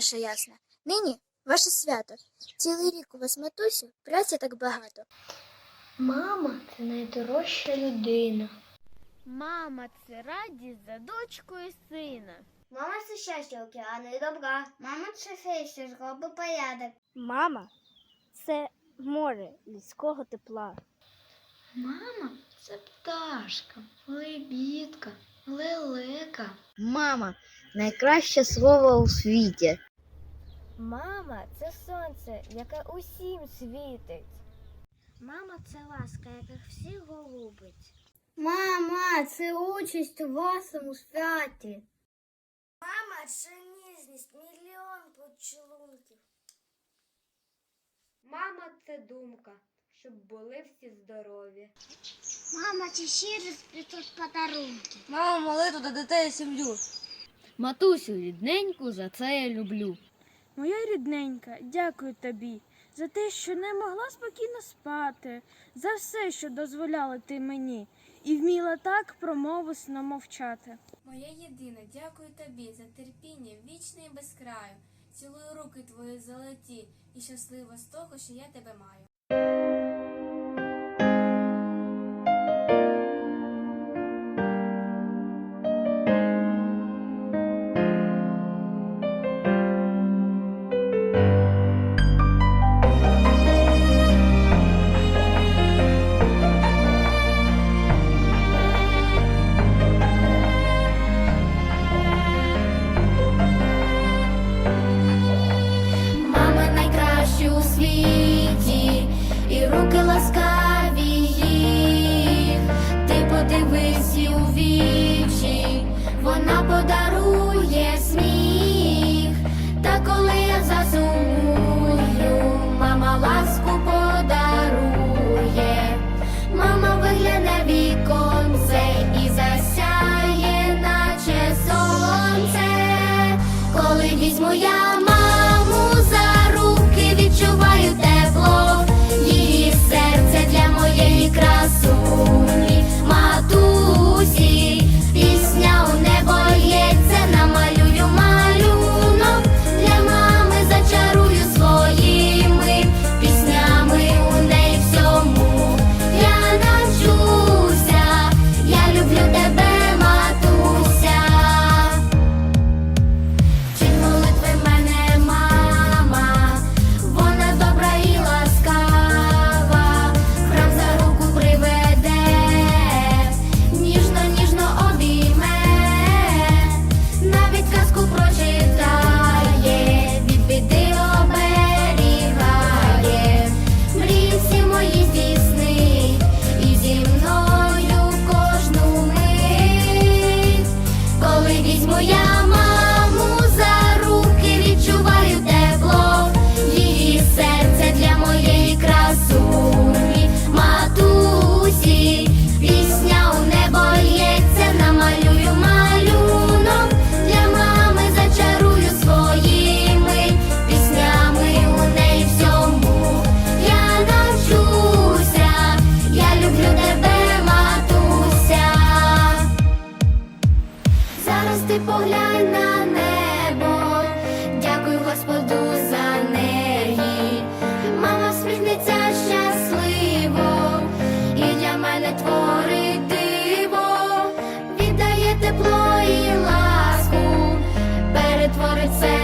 наша ясна. Нині ваше свято. Цілий рік у вас, матусю, праці так багато. Мама це найдорожча людина. Мама це радість за дочку і сина. Мама це щастя океану і добра. Мама це фейся, зроби порядок. Мама це море людського тепла. Мама це пташка, лебідка, лелека. Мама найкраще слово у світі. Мама це сонце, яке усім світить. Мама це ласка, яка всіх голубить. Мама, це участь у вашому святі. Мама це ніжність, мільйон поцілунків. Мама це думка, щоб були всі здорові. Мама це щирість плетуть подарунки. Мама молитву до дітей і сім'ю. Матусю рідненьку, за це я люблю. Моя рідненька, дякую тобі за те, що не могла спокійно спати, за все, що дозволяла ти мені, і вміла так промовисно мовчати. Моя єдина, дякую тобі за терпіння вічне і без краю. Цілую руки твої золоті і щаслива з того, що я тебе маю. Подивись у вічі, вона подарує сміх. Та коли я засумую, мама ласку подарує. Мама вигляне віконце і засяє, наче сонце. Коли візьму я тепло і ласку перетворить це.